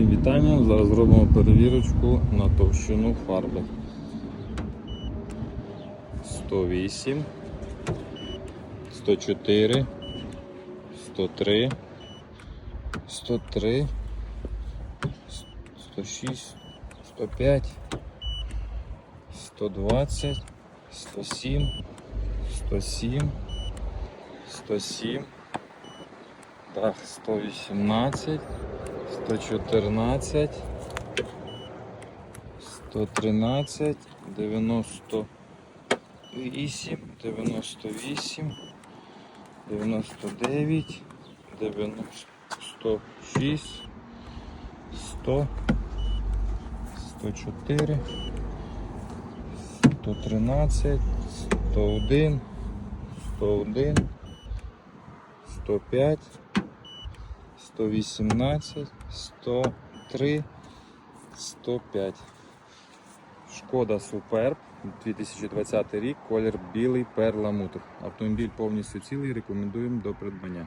Всім вітання. Зараз зробимо перевірочку на товщину фарби. 108, 104, 103, 103, 106, 105, 120, 107, 107, 107. Так, 118, 114, 113, 98, 98, 99, 96, 100, 104, 113, 101, 101, 105, 118, 103, 105. Шкода Суперб 2020 рік, колір білий перламутр. Автомобіль повністю цілий, рекомендуємо до придбання.